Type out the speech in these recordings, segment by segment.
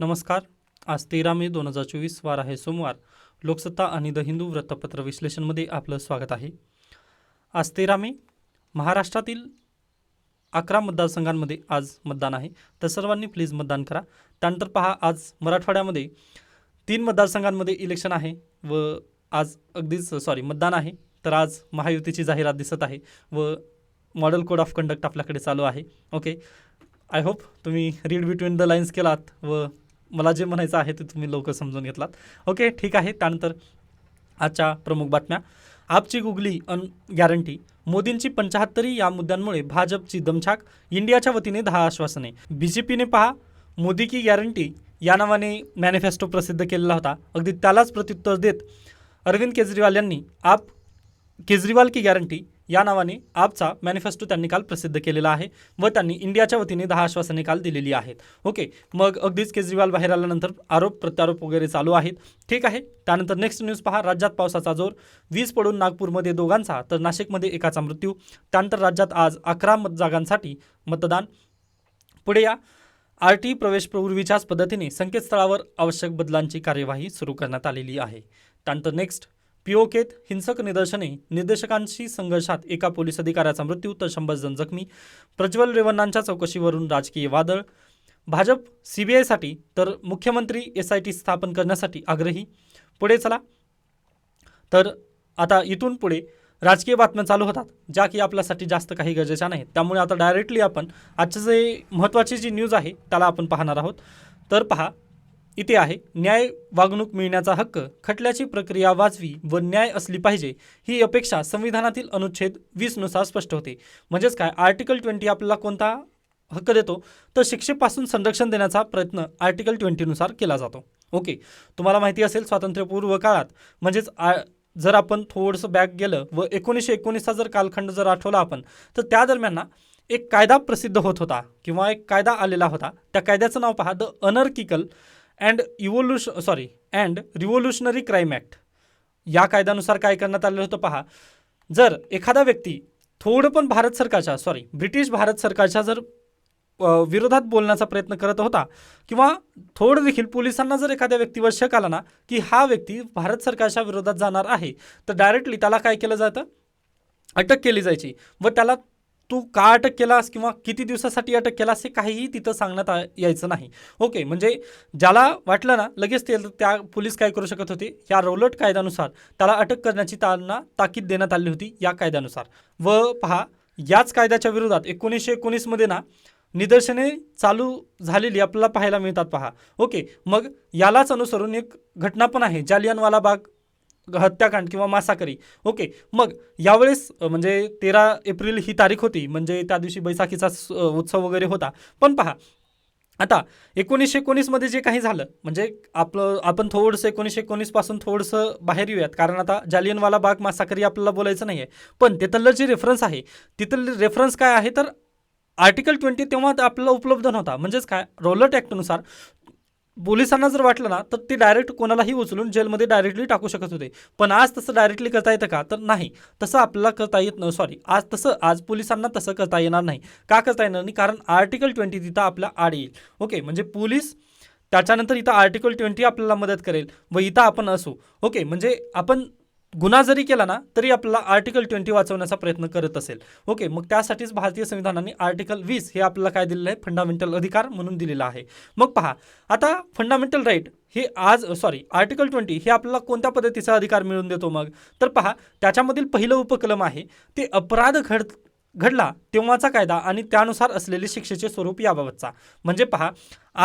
नमस्कार आज तेरा मे दोन हजार चोवीस वार आहे सोमवार लोकसत्ता आणि द हिंदू वृत्तपत्र विश्लेषणमध्ये आपलं स्वागत आहे आज तेरा मे महाराष्ट्रातील अकरा मतदारसंघांमध्ये आज मतदान आहे तर सर्वांनी प्लीज मतदान करा त्यानंतर पहा आज मराठवाड्यामध्ये तीन मतदारसंघांमध्ये इलेक्शन आहे व आज अगदीच सॉरी मतदान आहे तर आज महायुतीची जाहिरात दिसत आहे व मॉडेल कोड ऑफ कंडक्ट आपल्याकडे चालू आहे ओके आय होप तुम्ही रीड बिटवीन द लाईन्स केलात व मला जे म्हणायचं आहे ते तुम्ही लवकर समजून घेतलात ओके ठीक आहे त्यानंतर आजच्या प्रमुख बातम्या आपची गुगली अन गॅरंटी मोदींची पंचाहत्तरी या मुद्द्यांमुळे भाजपची दमछाक इंडियाच्या वतीने दहा आश्वासने बी जे पीने पहा मोदी की गॅरंटी या नावाने मॅनिफेस्टो प्रसिद्ध केलेला होता अगदी त्यालाच प्रत्युत्तर देत अरविंद केजरीवाल यांनी आप केजरीवाल की गॅरंटी या नावाने आपचा मॅनिफेस्टो त्यांनी काल प्रसिद्ध केलेला आहे व त्यांनी इंडियाच्या वतीने दहा आश्वासने काल दिलेली आहेत ओके मग अगदीच केजरीवाल बाहेर आल्यानंतर आरोप प्रत्यारोप वगैरे चालू आहेत ठीक आहे त्यानंतर नेक्स्ट न्यूज पहा राज्यात पावसाचा जोर वीज पडून नागपूरमध्ये दोघांचा तर नाशिकमध्ये एकाचा मृत्यू त्यानंतर राज्यात आज अकरा मत जागांसाठी मतदान पुढे या आर टी प्रवेशपूर्वीच्याच पद्धतीने संकेतस्थळावर आवश्यक बदलांची कार्यवाही सुरू करण्यात आलेली आहे त्यानंतर नेक्स्ट पीओकेत हिंसक निदर्शने निर्देशकांशी संघर्षात एका पोलीस अधिकाऱ्याचा मृत्यू तर शंभर जण जखमी प्रज्वल रेवन्नांच्या चौकशीवरून राजकीय वादळ भाजप सीबीआयसाठी तर मुख्यमंत्री एस आय टी स्थापन करण्यासाठी आग्रही पुढे चला तर आता इथून पुढे राजकीय बातम्या चालू होतात ज्या की आपल्यासाठी जास्त काही गरजेच्या नाहीत त्यामुळे आता डायरेक्टली आपण आजचं जे महत्त्वाची जी न्यूज आहे त्याला आपण पाहणार आहोत तर पहा इथे आहे न्याय वागणूक मिळण्याचा हक्क खटल्याची प्रक्रिया वाजवी व न्याय असली पाहिजे ही अपेक्षा संविधानातील अनुच्छेद वीसनुसार स्पष्ट होते म्हणजेच काय आर्टिकल ट्वेंटी आपल्याला कोणता हक्क देतो तर शिक्षेपासून संरक्षण देण्याचा प्रयत्न आर्टिकल ट्वेंटीनुसार केला जातो ओके तुम्हाला माहिती असेल स्वातंत्र्यपूर्व काळात म्हणजेच आ जर आपण थोडंसं बॅक गेलं व एकोणीसशे एकोणीसचा जर कालखंड जर आठवला आपण तर त्या दरम्यान एक कायदा प्रसिद्ध होत होता किंवा एक कायदा आलेला होता त्या कायद्याचं नाव पहा the anarchical and evolution sorry and revolutionary crime act या कायद्यानुसार काय करण्यात आलेलं होतं पहा जर एखादा व्यक्ती थोडं पण भारत सरकारच्या सॉरी ब्रिटिश भारत सरकारच्या जर विरोधात बोलण्याचा प्रयत्न करत होता किंवा थोडं देखील पोलिसांना जर एखाद्या व्यक्तीवर शक आला ना की हा व्यक्ती भारत सरकारच्या विरोधात जाणार आहे तर डायरेक्टली त्याला काय केलं जातं अटक केली जायची व त्याला तू का अटक केलास किंवा किती दिवसासाठी अटक केलास हे काहीही तिथं सांगण्यात यायचं नाही ओके म्हणजे ज्याला वाटलं ना लगेच ते त्या पोलीस काय करू शकत होते या रौलट कायद्यानुसार त्याला अटक करण्याची त्यांना ताकीद देण्यात आली होती या कायद्यानुसार व पहा याच कायद्याच्या विरोधात एकोणीसशे एकोणीसमध्ये ना निदर्शने चालू झालेली आपल्याला पाहायला मिळतात पहा ओके मग यालाच अनुसरून एक घटना पण आहे जालियनवाला बाग हत्याकांड किंवा मासाकरी ओके मग यावेळेस म्हणजे तेरा एप्रिल ही तारीख होती म्हणजे त्या दिवशी बैसाखीचा उत्सव वगैरे होता पण पहा आता एकोणीसशे एकोणीसमध्ये जे काही झालं म्हणजे आपलं आपण थोडंसं एकोणीसशे एकोणीसपासून थोडंसं बाहेर येऊयात कारण आता जालियनवाला बाग मासाकरी आपल्याला बोलायचं नाही आहे पण तिथलं जे रेफरन्स आहे तिथलं रेफरन्स काय आहे तर आर्टिकल ट्वेंटी तेव्हा आपल्याला उपलब्ध नव्हता म्हणजेच काय रोलट ॲक्टनुसार पोलिसांना जर वाटलं ना तर ते डायरेक्ट कोणालाही उचलून जेलमध्ये डायरेक्टली टाकू शकत होते पण आज तसं डायरेक्टली करता येतं का तर नाही तसं आपल्याला करता येत नाही सॉरी आज तसं आज पोलिसांना तसं करता येणार नाही का करता येणार नाही कारण आर्टिकल ट्वेंटी तिथं आपल्या आड येईल ओके म्हणजे पोलीस त्याच्यानंतर इथं आर्टिकल ट्वेंटी आपल्याला मदत करेल व इथं आपण असू ओके म्हणजे आपण गुन्हा जरी केला ना तरी आपल्याला आर्टिकल ट्वेंटी वाचवण्याचा प्रयत्न करत असेल ओके मग त्यासाठीच भारतीय संविधानाने आर्टिकल वीस हे आपल्याला काय दिलेलं आहे फंडामेंटल अधिकार म्हणून दिलेला आहे मग पहा आता फंडामेंटल राईट हे आज सॉरी आर्टिकल ट्वेंटी हे आपल्याला कोणत्या पद्धतीचा अधिकार मिळून देतो मग तर पहा त्याच्यामधील पहिलं उपक्रम आहे ते अपराध घड घडला तेव्हाचा कायदा आणि त्यानुसार असलेले शिक्षेचे स्वरूप याबाबतचा म्हणजे पहा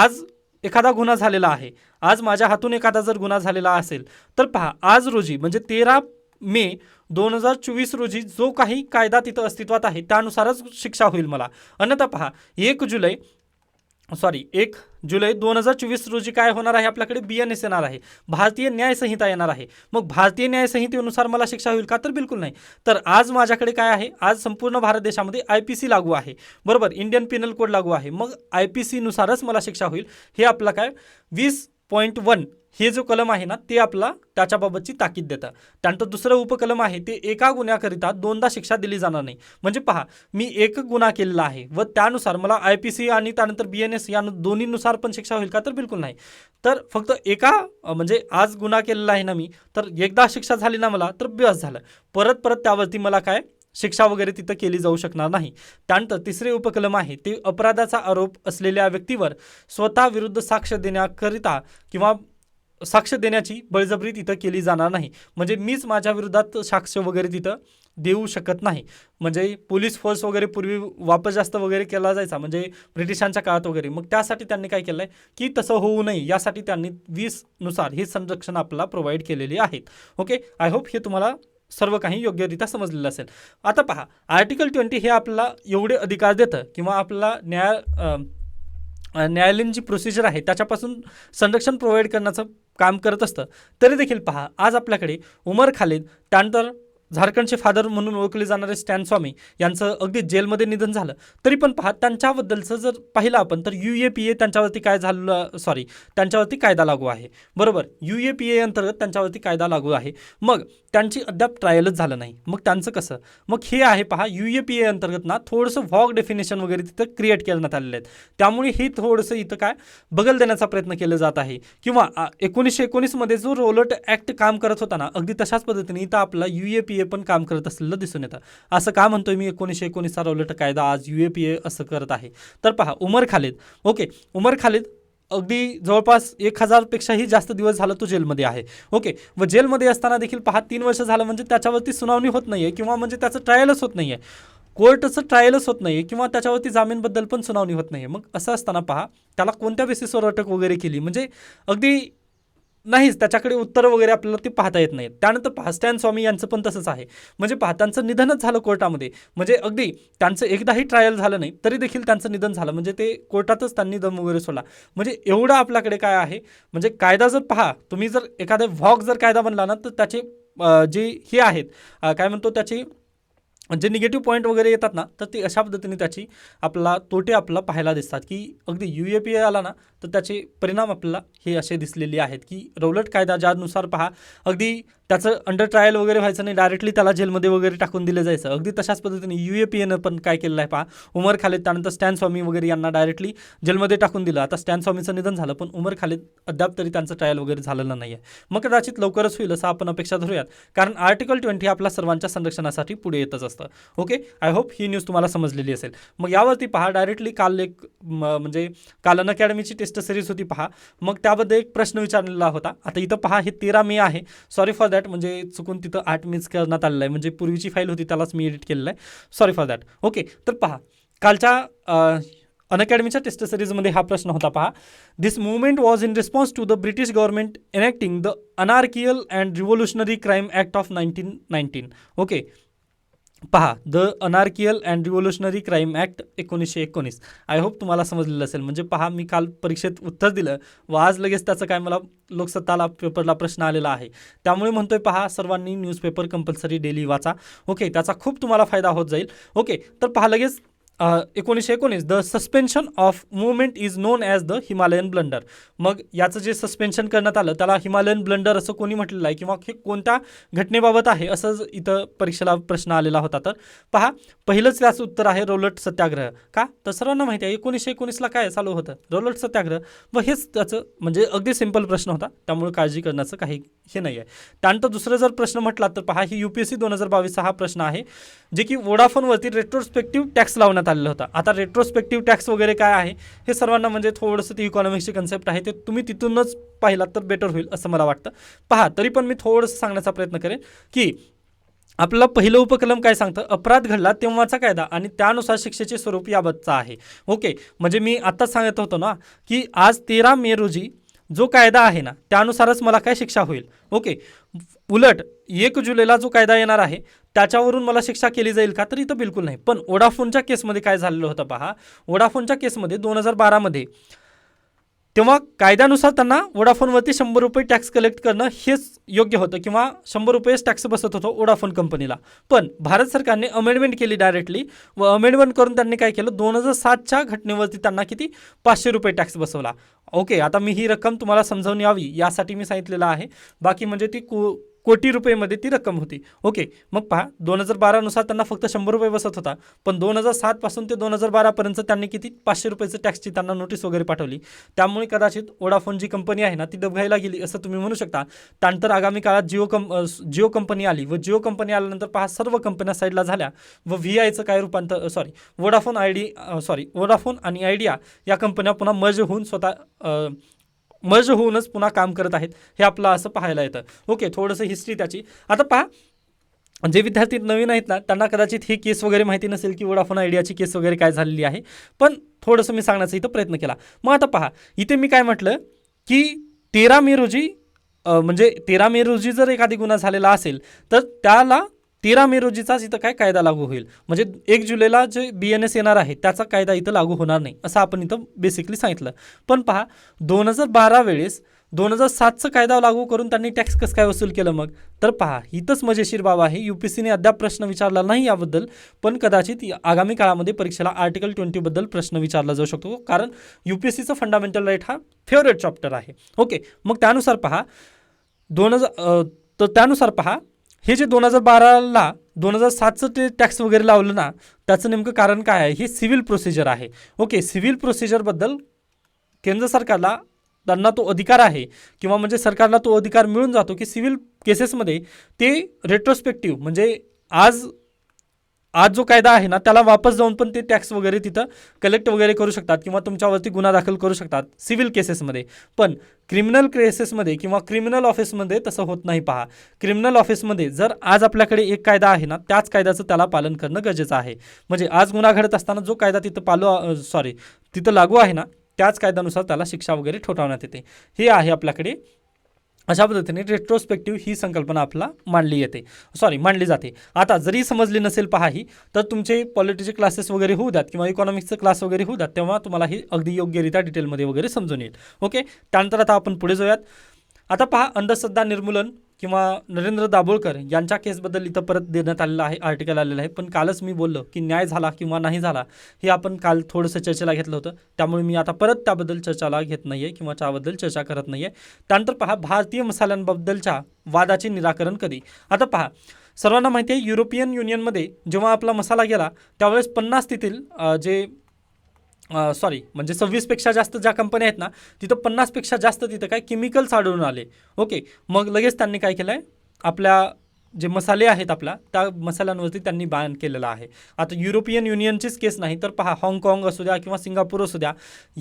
आज एखादा गुन्हा झालेला आहे आज माझ्या हातून एखादा जर गुन्हा झालेला असेल तर पहा आज रोजी म्हणजे तेरा मे दोन हजार चोवीस रोजी जो काही कायदा तिथं अस्तित्वात आहे त्यानुसारच शिक्षा होईल मला अन्यथा पहा एक जुलै सॉरी एक जुलै दोन हजार चोवीस रोजी काय होणार आहे आपल्याकडे बी एन एस येणार आहे भारतीय न्यायसंहिता येणार आहे मग भारतीय न्यायसंहितेनुसार मला शिक्षा होईल का तर बिलकुल नाही तर आज माझ्याकडे काय आहे आज संपूर्ण भारत देशामध्ये आय पी सी लागू आहे बरोबर इंडियन पिनल कोड लागू आहे मग आय पी सीनुसारच मला शिक्षा होईल हे आपला काय वीस पॉईंट वन हे जो कलम आहे ना ते आपला त्याच्याबाबतची ताकीद देतं त्यानंतर दुसरं उपकलम आहे ते एका गुन्ह्याकरिता दोनदा शिक्षा दिली जाणार नाही म्हणजे पहा मी एक गुन्हा केलेला आहे व त्यानुसार मला आय पी सी आणि त्यानंतर बी एन एस या दोन्हीनुसार पण शिक्षा होईल का तर बिलकुल नाही तर फक्त एका म्हणजे आज गुन्हा केलेला आहे ना मी तर एकदा शिक्षा झाली ना मला तर बस झालं परत परत त्यावरती मला काय शिक्षा वगैरे तिथं केली जाऊ शकणार नाही त्यानंतर तिसरे उपकलम आहे ते अपराधाचा आरोप असलेल्या व्यक्तीवर स्वतः विरुद्ध साक्ष देण्याकरिता किंवा साक्ष देण्याची बळजबरी तिथं केली जाणार नाही म्हणजे मीच माझ्या विरोधात साक्ष वगैरे तिथं देऊ शकत नाही म्हणजे पोलीस फोर्स वगैरे पूर्वी वापस जास्त वगैरे केला जायचा म्हणजे ब्रिटिशांच्या काळात वगैरे मग त्यासाठी त्यांनी काय केलं आहे की तसं होऊ नये यासाठी त्यांनी वीसनुसार हे संरक्षण आपल्याला प्रोव्हाइड केलेली आहेत ओके आय होप हे तुम्हाला सर्व काही योग्यरित्या समजलेलं असेल आता पहा आर्टिकल ट्वेंटी हे आपला एवढे अधिकार देतं किंवा आपला न्याय न्यायालयीन जी प्रोसिजर आहे त्याच्यापासून संरक्षण प्रोव्हाइड करण्याचं काम करत असतं तरी देखील पहा आज आपल्याकडे उमर खालीद त्यानंतर झारखंडचे फादर म्हणून ओळखले जाणारे स्टॅन स्वामी यांचं अगदी जेलमध्ये निधन झालं तरी पण पहा त्यांच्याबद्दलचं जर पाहिलं आपण तर यू ए पी ए त्यांच्यावरती काय झालं सॉरी त्यांच्यावरती कायदा लागू आहे बरोबर यू ए पी ए अंतर्गत त्यांच्यावरती कायदा लागू आहे मग त्यांची अद्याप ट्रायलच झालं नाही मग त्यांचं कसं मग हे आहे पहा यू ए पी ए अंतर्गत ना थोडंसं व्हॉग डेफिनेशन वगैरे तिथं क्रिएट करण्यात आलेलं आहेत त्यामुळे हे थोडंसं इथं काय बगल देण्याचा प्रयत्न केला जात आहे किंवा एकोणीसशे एकोणीसमध्ये जो रोलट ॲक्ट काम करत होता ना अगदी तशाच पद्धतीने इथं आपला यू ए पी ए पण काम करत असलेलं दिसून येतं असं का म्हणतोय मी एकोणीसशे एकोणीस उलट कायदा आज यू ए पी ए असं करत आहे तर पहा उमर खालिद ओके उमर खालिद अगदी जवळपास एक हजारपेक्षाही जास्त दिवस झाला तो जेलमध्ये आहे ओके व जेलमध्ये असताना देखील पहा तीन वर्ष झालं म्हणजे त्याच्यावरती सुनावणी होत नाही आहे किंवा म्हणजे त्याचं ट्रायलच होत नाही आहे कोर्टचं ट्रायलच होत नाही किंवा त्याच्यावरती जामीनबद्दल पण सुनावणी होत नाही मग असं असताना पहा त्याला कोणत्या बेसिसवर अटक वगैरे केली म्हणजे अगदी नाहीच त्याच्याकडे उत्तर वगैरे आपल्याला ती पाहता येत नाहीत त्यानंतर भास्ट्यान स्वामी यांचं पण तसंच आहे म्हणजे पाहतांचं निधनच झालं कोर्टामध्ये म्हणजे अगदी त्यांचं एकदाही ट्रायल झालं नाही तरी देखील त्यांचं निधन झालं म्हणजे ते कोर्टातच त्यांनी दम वगैरे सोडला म्हणजे एवढं आपल्याकडे काय आहे म्हणजे कायदा जर पहा तुम्ही जर एखादा व्हॉक जर कायदा बनला ना तर त्याचे जे हे आहेत काय म्हणतो त्याची जे निगेटिव्ह पॉईंट वगैरे येतात ना तर ते अशा पद्धतीने त्याची आपला तोटे आपल्याला पाहायला दिसतात की अगदी यू ए पी आला ना तर त्याचे परिणाम आपल्याला हे असे दिसलेले आहेत की रौलट कायदा ज्यानुसार पहा अगदी त्याचं अंडर ट्रायल वगैरे व्हायचं नाही डायरेक्टली त्याला जेलमध्ये वगैरे टाकून दिलं जायचं अगदी तशाच पद्धतीने यू ए पी एनं पण काय केलं आहे पहा उमर खालेद त्यानंतर स्टॅन स्वामी वगैरे यांना डायरेक्टली जेलमध्ये टाकून दिलं आता स्टॅन स्वामीचं निधन झालं पण उमर खालेद अद्याप तरी त्यांचं ट्रायल वगैरे झालेलं नाही आहे मग कदाचित लवकरच होईल असं आपण अपेक्षा धरूयात कारण आर्टिकल ट्वेंटी आपल्या सर्वांच्या संरक्षणासाठी पुढे येतच असतं ओके आय होप ही न्यूज तुम्हाला समजलेली असेल मग यावरती पहा डायरेक्टली काल एक म्हणजे कालन अकॅडमीची टेस्ट सिरीज होती पहा मग त्याबद्दल एक प्रश्न विचारलेला होता आता इथं पहा हे तेरा मे आहे सॉरी फॉर दॅट दॅट म्हणजे चुकून तिथं आठ मिस करण्यात आलेलं आहे म्हणजे पूर्वीची फाईल होती त्यालाच मी एडिट केलेलं आहे सॉरी फॉर दॅट ओके तर पहा कालच्या अनअकॅडमीच्या टेस्ट सिरीजमध्ये हा प्रश्न होता पहा this movement was in response to the British government enacting the anarchical and revolutionary crime act of nineteen nineteen okay पहा the anarchical and revolutionary crime act एकोणीसशे एकोणीस आय होप तुम्हाला समजलेलं असेल म्हणजे पहा मी काल परीक्षेत उत्तर दिलं व आज लगेच त्याचं काय मला लोकसत्ताला पेपरला प्रश्न आलेला आहे त्यामुळे म्हणतोय पहा सर्वांनी न्यूजपेपर कंपल्सरी डेली वाचा ओके त्याचा खूप तुम्हाला फायदा होत जाईल ओके तर पहा लगेच एकोणीसशे एकोणीस the suspension of movement is known as the Himalayan blunder मग याचं जे सस्पेन्शन करण्यात आलं त्याला हिमालयन ब्लंडर असं कोणी म्हटलेलं आहे किंवा हे कोणत्या घटनेबाबत आहे असंच इथं परीक्षेला प्रश्न आलेला होता तर पहा पहिलंच त्याचं उत्तर आहे रोलट सत्याग्रह का तर सर्वांना माहिती आहे एकोणीसशे एकोणीसला काय चालू होतं रोलट सत्याग्रह व हेच त्याचं म्हणजे अगदी सिम्पल प्रश्न होता त्यामुळे काळजी करण्याचं काही हे नाही आहे त्यानंतर दुसरं जर प्रश्न म्हटला तर पहा ही यू पी एस सी दोन हजार बावीसचा हा प्रश्न आहे जे की वोडाफोनवरती रेट्रोस्पेक्टिव्ह टॅक्स लावण्यात आला चाललं होतं आता रेट्रोस्पेक्टिव्ह टॅक्स वगैरे काय आहे हे सर्वांना म्हणजे थोडंसं ती इकॉनॉमिक्सची कन्सेप्ट आहे ते तुम्ही तिथूनच पाहिलात तर बेटर होईल असं मला वाटतं पहा तरी पण मी थोडंसं सांगण्याचा प्रयत्न करेन की आपला पहिलं उपक्रम काय सांगतं अपराध घडला तेव्हाचा कायदा आणि त्यानुसार शिक्षेचे स्वरूप याबाबतचं आहे ओके म्हणजे मी आत्ताच सांगत होतो ना की आज तेरा मे रोजी जो कायदा आहे ना त्यानुसारच मला काय शिक्षा होईल ओके उलट एक जुलैला जो कायदा येणार आहे त्याच्यावरून मला शिक्षा केली जाईल का तर इथं बिलकुल नाही पण ओडाफोनच्या केसमध्ये काय झालेलं होतं पहा ओडाफोनच्या केसमध्ये दोन हजार बारामध्ये तेव्हा कायद्यानुसार त्यांना वोडाफोनवरती शंभर रुपये टॅक्स कलेक्ट करणं हेच योग्य होतं किंवा शंभर रुपयेच टॅक्स बसत होतो ओडाफोन कंपनीला पण भारत सरकारने अमेंडमेंट केली डायरेक्टली व अमेंडमेंट करून त्यांनी काय केलं दोन हजार सातच्या घटनेवरती त्यांना किती पाचशे रुपये टॅक्स बसवला ओके आता मी ही रक्कम तुम्हाला समजावून यावी यासाठी मी सांगितलेलं आहे बाकी म्हणजे ती कु कोटी रुपयेमध्ये ती रक्कम होती ओके मग पहा दोन हजार बारानुसार त्यांना फक्त शंभर रुपये बसत होता पण दोन हजार सातपासून ते दोन हजार बारापर्यंत त्यांनी किती पाचशे रुपयाचं टॅक्सची त्यांना नोटीस वगैरे पाठवली त्यामुळे कदाचित ओडाफोन जी कंपनी आहे ना ती दबघायला गेली असं तुम्ही म्हणू शकता त्यानंतर आगामी काळात जिओ कंप जिओ कंपनी आली व जिओ कंपनी आल्यानंतर पहा सर्व कंपन्या साईडला झाल्या व व्ही आयचं काय रूपांतर sorry Vodafone I D sorry Vodafone आणि आयडिया या कंपन्या पुन्हा मर्ज होऊन स्वतः मर्ज होऊनच पुन्हा काम करत आहेत हे आपलं असं पाहायला येतं ओके थोडंसं हिस्ट्री त्याची आता पहा जे विद्यार्थी नवीन आहेत ना त्यांना कदाचित ही केस वगैरे माहिती नसेल की वडाफोन आयडियाची केस वगैरे काय झालेली आहे पण थोडंसं मी सांगण्याचा इथं प्रयत्न केला मग आता पहा इथे मी काय म्हटलं की तेरा मे रोजी म्हणजे तेरा मे रोजी जर एखादी गुन्हा झालेला असेल तर त्याला तेरा मे रोजीचाच इथं काय कायदा लागू होईल म्हणजे एक जुलैला जे बी एन एस येणार आहे त्याचा कायदा इथं लागू होणार नाही असं आपण इथं बेसिकली सांगितलं पण पहा दोन हजार बारा वेळेस दोन हजार सातचा कायदा लागू करून त्यांनी टॅक्स कसं काय वसूल केलं मग तर पहा इथंच मजेशीर बाब आहे यू पी सीने अद्याप प्रश्न विचारला नाही याबद्दल पण कदाचित आगामी काळामध्ये परीक्षेला आर्टिकल ट्वेंटीबद्दल प्रश्न विचारला जाऊ शकतो कारण यू पी सीचा फंडामेंटल राईट हा फेवरेट चॅप्टर आहे ओके मग त्यानुसार पहा दोन हजार तर त्यानुसार पहा हे जे दोन हजार बाराला दोन हजार सातचं ते टॅक्स वगैरे लावलं ना त्याचं नेमकं कारण काय आहे हे सिव्हिल प्रोसिजर आहे ओके सिव्हिल प्रोसिजरबद्दल केंद्र सरकारला त्यांना तो अधिकार आहे किंवा म्हणजे सरकारला तो अधिकार मिळून जातो की सिव्हिल केसेसमध्ये ते रेट्रोस्पेक्टिव्ह म्हणजे आज आज जो कायदा आहे ना त्याला वापस जाऊन पण ते टॅक्स वगैरे तिथं कलेक्ट वगैरे करू शकतात किंवा तुमच्यावरती गुन्हा दाखल करू शकतात सिव्हिल केसेसमध्ये पण क्रिमिनल केसेसमध्ये किंवा क्रिमिनल ऑफिसमध्ये तसं होत नाही पहा क्रिमिनल ऑफिसमध्ये जर आज आपल्याकडे एक कायदा आहे ना त्याच कायद्याचं त्याला पालन करणं गरजेचं आहे म्हणजे आज गुन्हा घडत असताना जो कायदा तिथं पालो सॉरी तिथं लागू आहे ना त्याच कायद्यानुसार त्याला शिक्षा वगैरे ठोठावण्यात येते हे आहे आपल्याकडे अशा पद्धतीने रेट्रोस्पेक्टिव्ह ही संकल्पना आपला मांडली येते सॉरी मांडली जाते आता जरी समजली नसेल पहा ही तर तुमचे पॉलिटीचे क्लासेस वगैरे होऊ द्यात किंवा इकॉनॉमिक्सचे क्लास वगैरे होऊ द्यात तेव्हा तुम्हाला ही अगदी योग्यरित्या डिटेलमध्ये वगैरे समजून येईल ओके त्यानंतर आता आपण पुढे जाऊयात आता पहा अंधश्रद्धा निर्मूलन किंवा नरेंद्र दाभोळकर यांच्या केसबद्दल इथं परत देण्यात आलेलं आहे आर्टिकल आलेलं आहे पण कालच मी बोललो की न्याय झाला किंवा नाही झाला हे आपण काल थोडंसं चर्चेला घेतलं होतं त्यामुळे मी आता परत त्याबद्दल चर्चाला घेत नाही आहे किंवा त्याबद्दल चर्चा करत नाही आहे त्यानंतर पहा भारतीय मसाल्यांबद्दलच्या वादाचे निराकरण कधी आता पहा सर्वांना माहिती आहे युरोपियन युनियनमध्ये जेव्हा आपला मसाला गेला त्यावेळेस पन्नास तेथील जे सॉरी म्हणजे सव्वीसपेक्षा जास्त ज्या कंपन्या आहेत ना तिथं पन्नासपेक्षा जास्त तिथं काय केमिकल्स आढळून आले ओके मग लगेच त्यांनी काय केलं आहे आपल्या जे मसाले आहेत आपला त्या मसाल्यांवरती त्यांनी बॅन केलेला आहे आता युरोपियन युनियनचीच केस नाही तर पहा हाँगकाँग असू द्या किंवा सिंगापूर असू द्या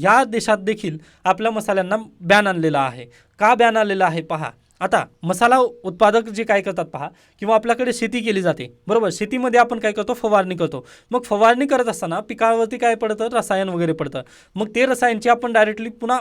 या देशात देखील आपल्या मसाल्यांना बॅन आणलेला आहे का बॅन आलेला आहे पहा आता मसाला उत्पादक जे काय करतात पहा किंवा आपल्याकडे शेती केली जाते बरोबर शेतीमध्ये आपण काय करतो फवारणी करतो मग फवारणी करत असताना पिकावरती काय पडतं रसायन वगैरे पडतं मग ते रसायनची आपण डायरेक्टली पुन्हा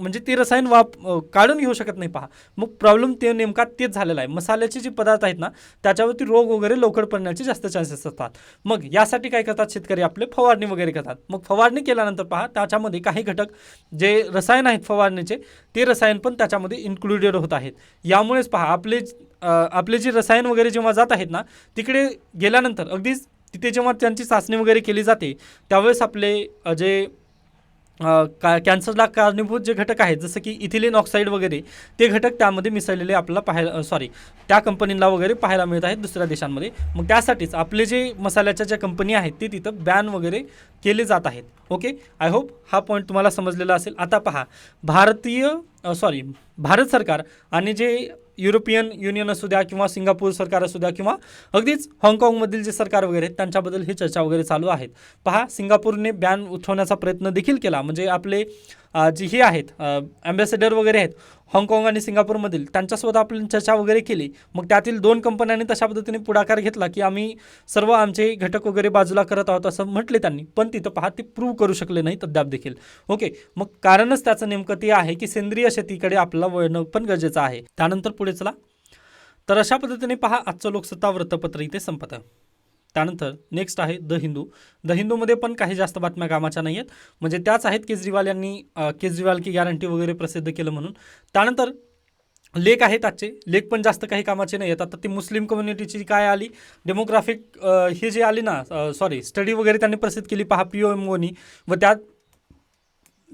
म्हणजे ते रसायन वाप काढून घेऊ शकत नाही पहा मग प्रॉब्लेम ते नेमका तेच झालेला आहे मसाल्याचे जे पदार्थ आहेत ना त्याच्यावरती रोग वगैरे लवकर पडण्याचे जास्त चान्सेस असतात मग यासाठी काय करतात शेतकरी आपले फवारणी वगैरे करतात मग फवारणी केल्यानंतर पहा त्याच्यामध्ये काही घटक जे रसायन आहेत फवारणीचे ते रसायन पण त्याच्यामध्ये इन्क्लुडेड होत आहेत यामुळेच पहा आपले आपले जे रसायन वगैरे जेव्हा जात आहेत ना तिकडे गेल्यानंतर अगदीच तिथे जेव्हा त्यांची चाचणी वगैरे केली जाते त्यावेळेस आपले जे का कॅन्सरला कारणीभूत जे घटक आहेत जसं की इथिलिन ऑक्साईड वगैरे ते घटक त्यामध्ये मिसळलेले आपल्याला पाहायला सॉरी त्या कंपनीला वगैरे पाहायला मिळत आहेत दुसऱ्या देशांमध्ये मग त्यासाठीच आपले जे मसाल्याच्या ज्या कंपनी आहेत ते तिथं बॅन वगैरे केले जात आहेत ओके आय होप हा पॉईंट तुम्हाला समजलेला असेल आता पहा भारतीय सॉरी भारत सरकार आणि जे युरोपियन युनियन असू द्या किंवा सिंगापूर सरकार असू द्या किंवा अगदीच हाँगकाँगमधील जे सरकार वगैरे आहेत त्यांच्याबद्दल ही चर्चा वगैरे चालू आहेत पहा सिंगापूरने बॅन उठवण्याचा प्रयत्न देखील केला म्हणजे आपले जी हे आहेत ॲम्बॅसेडर वगैरे आहेत हाँगकाँग आणि सिंगापूरमधील त्यांच्यासोबत आपण चर्चा वगैरे केली मग त्यातील दोन कंपन्यांनी तशा पद्धतीने पुढाकार घेतला की आम्ही सर्व आमचे घटक वगैरे बाजूला करत आहोत असं म्हटले त्यांनी पण तिथं पहा ते प्रूव्ह करू शकले नाहीत अद्याप देखील ओके मग कारणच त्याचं नेमकं ते आहे की सेंद्रिय शेतीकडे आपल्याला वळणं पण गरजेचं आहे त्यानंतर पुढे चला तर अशा पद्धतीने पहा आजचं लोकसत्ता वृत्तपत्र इथे संपत त्यानंतर नेक्स्ट आहे द हिंदू द हिंदूमध्ये पण काही जास्त बातम्या कामाच्या नाही आहेत म्हणजे त्याच आहेत केजरीवाल यांनी केजरीवाल की गॅरंटी वगैरे प्रसिद्ध केलं म्हणून त्यानंतर लेख आहेत आजचे लेख पण जास्त काही कामाचे नाही आहेत आता ती मुस्लिम कम्युनिटीची काय आली डेमोग्राफिक हे जे आली ना सॉरी स्टडी वगैरे त्यांनी प्रसिद्ध केली पहा पी ओ एम ओनी व त्यात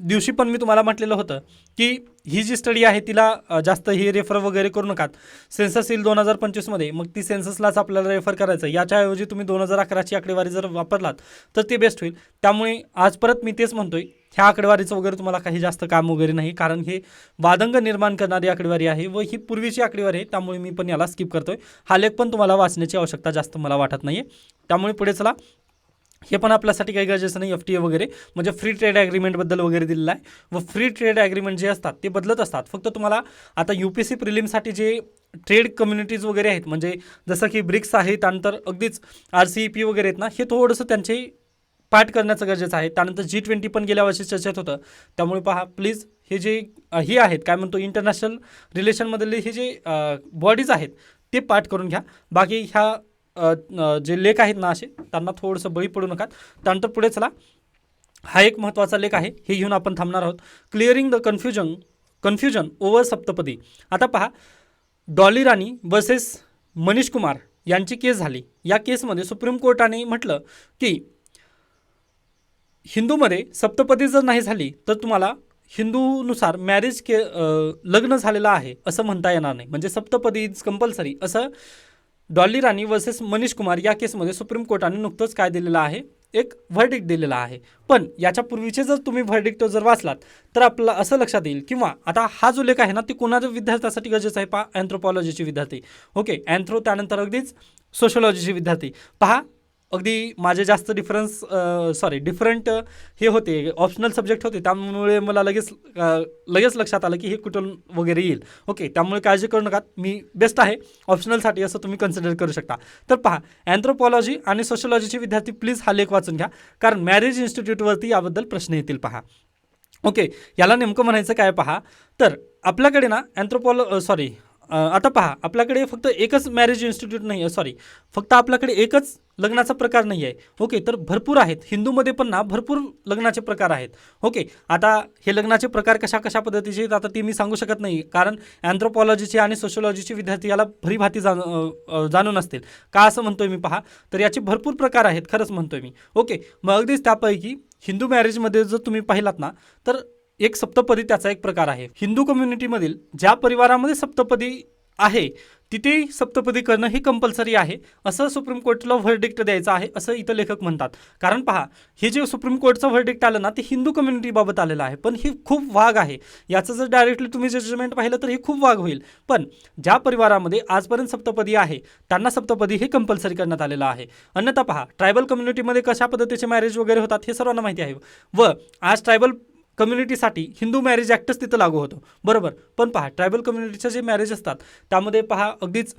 दिवशी पण मी तुम्हाला म्हटलेलं होतं की ही जी स्टडी आहे तिला जास्त हे रेफर वगैरे करू नका सेन्सस येईल दोन हजार पंचवीसमध्ये मग ती सेन्ससलाच आपल्याला रेफर करायचं याच्याऐवजी तुम्ही दोन हजार अकराची आकडेवारी जर वापरलात तर ते बेस्ट होईल त्यामुळे आज परत मी तेच म्हणतोय ह्या आकडेवारीचं वगैरे तुम्हाला काही जास्त काम वगैरे नाही कारण हे वादंग निर्माण करणारी आकडेवारी आहे व ही पूर्वीची आकडेवारी आहे त्यामुळे मी पण याला स्किप करतोय हा लेख पण तुम्हाला वाचण्याची आवश्यकता जास्त मला वाटत नाही त्यामुळे पुढे चला हे पण आपल्यासाठी काही गरजेचं नाही एफ टी ए वगैरे म्हणजे फ्री ट्रेड ॲग्रीमेंटबद्दल वगैरे दिलेलं आहे व फ्री ट्रेड ॲग्रीमेंट जे असतात ते बदलत असतात फक्त तुम्हाला आता यू पी सी प्रिलिमसाठी जे ट्रेड कम्युनिटीज वगैरे आहेत म्हणजे जसं की ब्रिक्स आहेत त्यानंतर अगदीच आर सी ई पी वगैरे आहेत ना हे थोडंसं त्यांचे पाठ करण्याचं गरजेचं आहे त्यानंतर जी ट्वेंटी पण गेल्या वर्षी चर्चेत होतं त्यामुळे पहा प्लीज हे जे हे आहेत काय म्हणतो इंटरनॅशनल रिलेशनमधले हे जे बॉडीज आहेत ते पाठ करून घ्या बाकी ह्या जे लेख आहेत ना असे त्यांना थोडंसं बळी पडू नका त्यानंतर पुढे चला हा एक महत्त्वाचा लेख आहे हे घेऊन आपण थांबणार आहोत clearing the confusion confusion over saptapadi आता पहा डॉली राणी वर्सेस मनीष कुमार यांची केस झाली या केसमध्ये सुप्रीम कोर्टाने म्हटलं की हिंदूमध्ये सप्तपदी जर नाही झाली तर तुम्हाला हिंदूनुसार मॅरेज के लग्न झालेलं आहे असं म्हणता येणार नाही म्हणजे सप्तपदी इज कंपल्सरी असं डॉली राणी वर्सेस मनीष कुमार या केसमध्ये सुप्रीम कोर्टाने नुकतंच काय दिलेलं आहे एक व्हर्डिक्ट दिलेला आहे पण याच्यापूर्वीचे जर तुम्ही व्हर्डिक्ट जर वाचलात तर आपल्याला असं लक्षात येईल किंवा आता हा जो लेख आहे ना ती कोणाच्या विद्यार्थ्यासाठी गरजेचं आहे पहा अँथ्रोपॉलॉजीची विद्यार्थी ओके अँथ्रो त्यानंतर अगदीच सोशोलॉजीचे विद्यार्थी पहा अगदी माझे जास्त डिफरन्स सॉरी डिफरंट हे होते ऑप्शनल सब्जेक्ट होते त्यामुळे मला लगेच लगेच लक्षात आलं की हे कुठून वगैरे येईल ओके त्यामुळे काळजी करू नका मी बेस्ट आहे ऑप्शनलसाठी असं तुम्ही कन्सिडर करू शकता तर पहा अँथ्रोपॉलॉजी आणि सोशलॉजीचे विद्यार्थी प्लीज हा लेख वाचून घ्या कारण मॅरेज इन्स्टिट्यूटवरती याबद्दल प्रश्न येतील पहा ओके याला नेमकं म्हणायचं काय पहा तर आपल्याकडे ना अँथ्रोपॉलॉ सॉरी आता पहा आपल्याकडे फक्त एकच मॅरेज इन्स्टिट्यूट नाही आहे सॉरी फक्त आपल्याकडे एकच लग्नाचा प्रकार नाही आहे ओके तर भरपूर आहेत हिंदूमध्ये पण ना भरपूर लग्नाचे प्रकार आहेत ओके आता हे लग्नाचे प्रकार कशा कशा पद्धतीचे आहेत आता ते मी सांगू शकत नाही कारण अँथ्रोपॉलॉजीचे आणि सोशोलॉजीचे विद्यार्थी याला भरीभाती जाण जाणून असतील का असं म्हणतोय मी पहा तर याचे भरपूर प्रकार आहेत खरंच म्हणतोय मी ओके मग अगदीच त्यापैकी हिंदू मॅरेजमध्ये जर तुम्ही पाहिलात ना तर एक सप्तपदी त्याचा एक प्रकार आहे हिंदू कम्युनिटीमधील ज्या परिवारामध्ये सप्तपदी आहे तिथे सप्तपदी करणं ही कंपल्सरी आहे असं सुप्रीम कोर्टला व्हर्डिक्ट द्यायचं आहे असं इथं लेखक म्हणतात कारण पहा हे जे सुप्रीम कोर्टचं व्हर्डिक्ट आलं ना ते हिंदू कम्युनिटीबाबत आलेलं आहे पण ही खूप वाघ आहे याचं जर डायरेक्टली तुम्ही जजमेंट पाहिलं तर हे खूप वाघ होईल पण ज्या परिवारामध्ये आजपर्यंत सप्तपदी आहे त्यांना सप्तपदी हे कंपल्सरी करण्यात आलेलं आहे अन्यथा पहा ट्रायबल कम्युनिटीमध्ये कशा पद्धतीचे मॅरेज वगैरे होतात हे सर्वांना माहिती आहे व आज ट्रायबल कम्युनिटीसाठी हिंदू मॅरेज ॲक्टच तिथं लागू होतो बरोबर पण पहा ट्रायबल कम्युनिटीचे जे मॅरेज असतात त्यामध्ये पहा अगदीच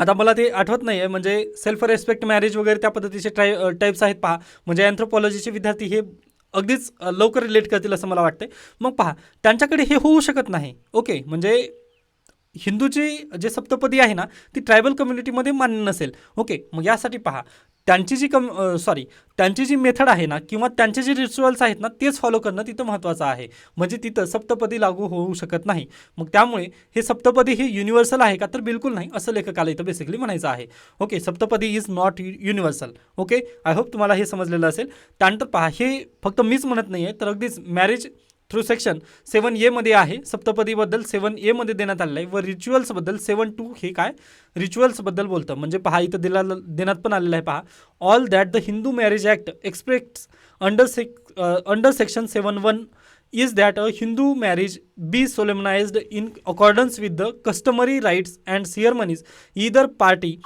आता मला ते आठवत नाही आहे म्हणजे सेल्फ रेस्पेक्ट मॅरेज वगैरे त्या पद्धतीचे ट्राय टाईप्स आहेत पहा म्हणजे अँथ्रोपॉलॉजीचे विद्यार्थी हे अगदीच लवकर रिलेट करतील असं मला वाटते मग पहा त्यांच्याकडे हे होऊ शकत नाही ओके म्हणजे हिंदूची जे सप्तपदी आहे ना ती ट्रायबल कम्युनिटीमध्ये मान्य नसेल ओके मग यासाठी पहा त्यांची जी कम सॉरी त्यांची जी मेथड आहे ना किंवा त्यांचे जे रिच्युअल्स आहेत ना तेच फॉलो करणं तिथं महत्त्वाचं आहे म्हणजे तिथं सप्तपदी लागू होऊ शकत नाही मग त्यामुळे हे सप्तपदी हे युनिव्हर्सल आहे का तर बिलकुल नाही असं लेखकाला इथं बेसिकली म्हणायचं आहे okay saptapadi is not universal okay I hope तुम्हाला हे समजलेलं असेल त्यानंतर पहा हे फक्त मीच म्हणत नाही आहे तर अगदीच मॅरेज थ्रू सेक्शन सेवन एमध्ये आहे सप्तपदीबद्दल सेवन एमध्ये देण्यात आलेलं आहे व रिच्युअल्सबद्दल सेवन टू हे काय रिच्युअल्सबद्दल बोलतं म्हणजे पहा इथं दिला देण्यात पण आलेलं आहे पहा all that the Hindu marriage act expects under sec under section seven one is that a Hindu marriage be solemnised in accordance with the customary rites and ceremonies either party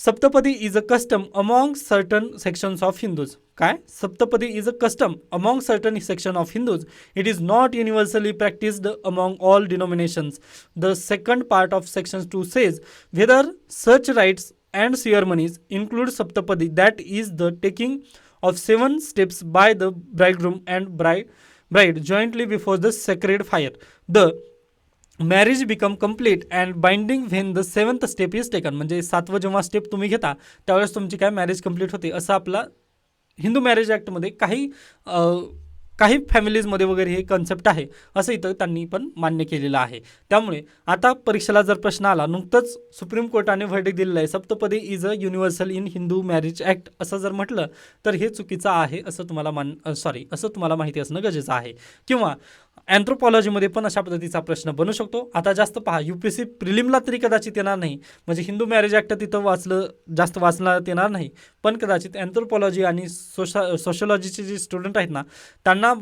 Saptapadi is a custom among certain sections of Hindus काय Saptapadi is a custom among certain section of Hindus it is not universally practised among all denominations the second part of section two says whether such rites and ceremonies include saptapadi that is the taking of seven steps by the bridegroom and bride bride jointly before the sacred fire the marriage become complete and binding when the seventh step is taken म्हणजे सातवं जेव्हा step तुम्ही घेता त्यावेळेस तुमची काय marriage complete होते असं आपला हिंदू मॅरेज ॲक्टमध्ये काही काही फॅमिलीजमध्ये वगैरे हे कन्सेप्ट आहे असं इथं त्यांनी पण मान्य केलेलं आहे त्यामुळे आता परीक्षेला जर प्रश्न आला नुकतंच सुप्रीम कोर्टाने व्हर्डिक दिलेलं आहे saptapadi is a universal in Hindu marriage act असं जर म्हटलं तर हे चुकीचं आहे असं तुम्हाला मान सॉरी असं तुम्हाला माहिती असणं गरजेचं आहे किंवा अँथ्रोपॉलॉजीमध्ये पण अशा पद्धतीचा प्रश्न बनू शकतो आता जास्त पहा यू पी सी प्रिलिमला तरी कदाचित येणार नाही म्हणजे हिंदू मॅरेज ॲक्ट तिथं वाचलं जास्त वाचण्यात येणार नाही पण कदाचित अँथ्रोपॉलॉजी आणि सोशा सोशोलॉजीचे जे स्टुडंट आहेत ना त्यांना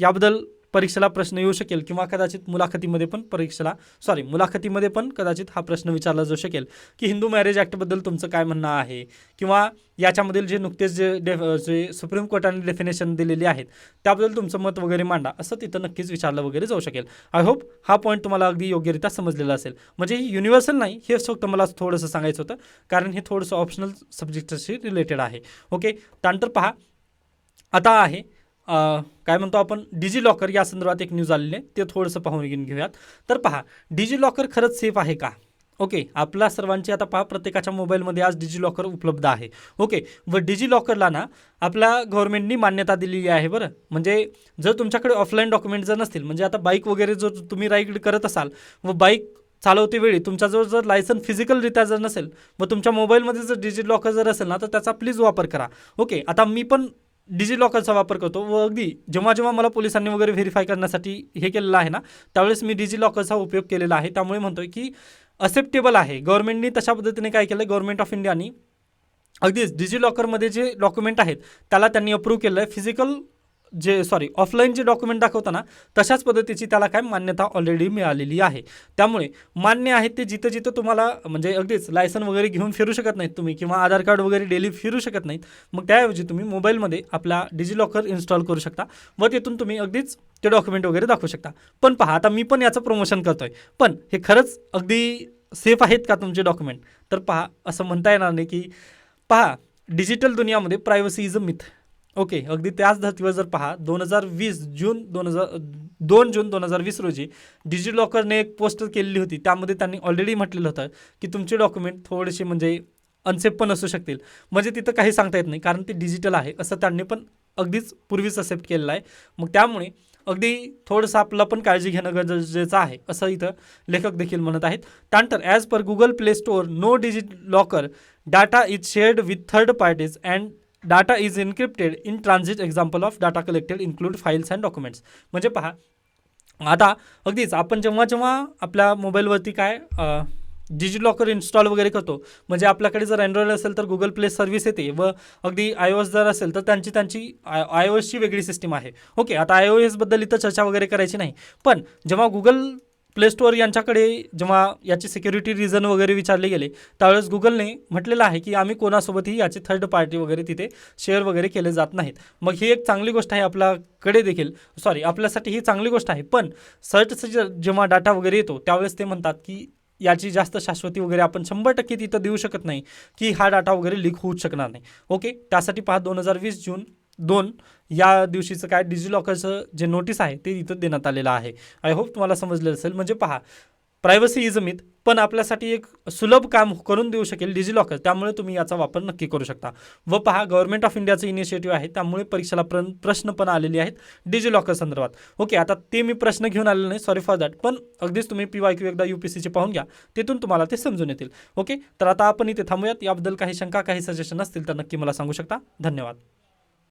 याबद्दल परीक्षेला प्रश्न येऊ शकेल किंवा कदाचित मुलाखतीमध्ये पण परीक्षेला सॉरी मुलाखतीमध्ये पण कदाचित हा प्रश्न विचारला जाऊ शकेल की हिंदू मॅरेज ॲक्टबद्दल तुमचं काय म्हणणं आहे किंवा याच्यामधील जे नुकतेच जे डे जे सुप्रीम कोर्टाने डेफिनेशन दिलेली आहेत त्याबद्दल तुमचं मत वगैरे मांडा असं तिथं नक्कीच विचारलं वगैरे जाऊ शकेल आय होप हा पॉईंट तुम्हाला अगदी योग्यरित्या समजलेला असेल म्हणजे युनिव्हर्सल नाही हे फक्त मला थोडंसं सांगायचं होतं कारण हे थोडंसं ऑप्शनल सब्जेक्टशी रिलेटेड आहे ओके त्यानंतर पहा आता आहे काय म्हणतो आपण डिजी लॉकर या संदर्भात एक न्यूज आलेली आहे ते थोडंसं पाहून घेऊन घेऊयात तर पहा डिजी लॉकर खरंच सेफ आहे का ओके आपला सर्वांची आता पहा प्रत्येकाच्या मोबाईलमध्ये आज डिजी लॉकर उपलब्ध आहे ओके व डिजी लॉकरला ना आपला गव्हर्नमेंटनी मान्यता दिलेली आहे बरं म्हणजे जर तुमच्याकडे ऑफलाईन डॉक्युमेंट जर नसतील म्हणजे आता बाईक वगैरे जर तुम्ही राईड करत असाल व बाईक चालवते वेळी तुमच्याजवळ जर लायसन फिजिकलरित्या जर नसेल व तुमच्या मोबाईलमध्ये जर डिजिट लॉकर जर असेल ना तर त्याचा प्लीज वापर करा ओके आता मी पण डिजि लॉकरचा वापर करतो व अगदी जेव्हा जेव्हा मला पोलिसांनी वगैरे व्हेरीफाय करण्यासाठी हे केलेलं आहे ना त्यावेळेस मी डिजि लॉकरचा उपयोग केलेला आहे त्यामुळे म्हणतोय की असेप्टेबल आहे गव्हर्नमेंटनी तशा पद्धतीने काय केलं गव्हर्नमेंट ऑफ इंडियानी अगदीच डिजि लॉकरमध्ये जे डॉक्युमेंट आहेत त्याला त्यांनी अप्रूव्ह केलं आहे फिजिकल जे सॉरी ऑफलाईन जे डॉक्युमेंट दाखवताना तशाच पद्धतीची त्याला काय मान्यता ऑलरेडी मिळालेली आहे त्यामुळे मान्य आहेत ते जिथं जिथं तुम्हाला म्हणजे अगदीच लायसन वगैरे घेऊन फिरू शकत नाहीत तुम्ही किंवा आधार कार्ड वगैरे डेली फिरू शकत नाहीत मग त्याऐवजी तुम्ही मोबाईलमध्ये आपला डिजिलॉकर इन्स्टॉल करू शकता व तिथून तुम्ही अगदीच ते डॉक्युमेंट वगैरे दाखवू शकता पण पहा आता मी पण याचं प्रमोशन करतोय पण हे खरंच अगदी सेफ आहेत का तुमचे डॉक्युमेंट तर पहा असं म्हणता येणार नाही की पहा digital दुनियामध्ये privacy is a myth okay अगदी त्याच धर्तीवर जर पहा दोन हजार वीस जून दोन हजार दोन जून दोन हजार वीस रोजी डिजी लॉकरने एक पोस्ट केलेली होती त्यामध्ये त्यांनी ऑलरेडी म्हटलेलं होतं की तुमचे डॉक्युमेंट थोडेसे म्हणजे अनसेफ पण असू शकतील म्हणजे तिथं काही सांगता येत नाही कारण ते डिजिटल आहे असं त्यांनी पण अगदीच पूर्वीच असेप्ट केलेलं आहे मग त्यामुळे अगदी थोडंसं आपलं पण काळजी घेणं गरजेचं आहे असं इथं लेखक देखील म्हणत आहेत त्यानंतर as per Google play store no DigiLocker data is shared with third parties and data is encrypted in transit example of data collected include files and documents म्हणजे पहा आता अगदीच आपण जेव्हा जेव्हा आपल्या मोबाईलवरती काय डिजि लॉकर इन्स्टॉल वगैरे करतो म्हणजे आपल्याकडे जर अँड्रॉइड असेल तर गुगल प्ले सर्व्हिस येते व अगदी आय ओ एस जर असेल तर त्यांची त्यांची आय आय ओ एसची वेगळी सिस्टीम आहे ओके आता आय ओ एसबद्दल इथं चर्चा वगैरे करायची नाही पण जेव्हा गुगल प्ले स्टोअर यांच्याकडे जेव्हा याची सिक्युरिटी रिझन वगैरे विचारले गेले त्यावेळेस गुगलने म्हटलेलं आहे की आम्ही कोणासोबतही याचे थर्ड पार्टी वगैरे तिथे शेअर वगैरे केले जात नाहीत मग ही एक चांगली गोष्ट आहे आपल्याकडे देखील सॉरी आपल्यासाठी ही चांगली गोष्ट आहे पण जे जेव्हा डाटा वगैरे येतो त्यावेळेस ते म्हणतात की याची जास्त शाश्वती वगैरे आपण शंभर टक्के तिथं देऊ शकत नाही की हा डाटा वगैरे लीक होऊच शकणार नाही ओके त्यासाठी पहा दोन हजार वीस जून दोन या दिवशीचं काय डिजिलॉकरचं जे नोटीस आहे ते इथं देण्यात आलेलं आहे आय होप तुम्हाला समजलेलं असेल म्हणजे पहा प्रायव्हसी इज अमित पण आपल्यासाठी एक सुलभ काम करून देऊ शकेल डिजिलॉकर त्यामुळे तुम्ही याचा वापर नक्की करू शकता व पहा गव्हर्नमेंट ऑफ इंडियाचं इनिशिएटिव्ह आहे त्यामुळे परीक्षेला प्र प्रश्न पण आलेले आहेत डिजिलॉकर संदर्भात ओके आता ते मी प्रश्न घेऊन आलेले नाही सॉरी फॉर दॅट पण अगदीच तुम्ही पी वाय क्यू एकदा यू पी सीचे पाहून घ्या तिथून तुम्हाला ते समजून येतील ओके तर आता आपण इथे थांबूयात याबद्दल काही शंका काही सजेशन असतील तर नक्की मला सांगू शकता धन्यवाद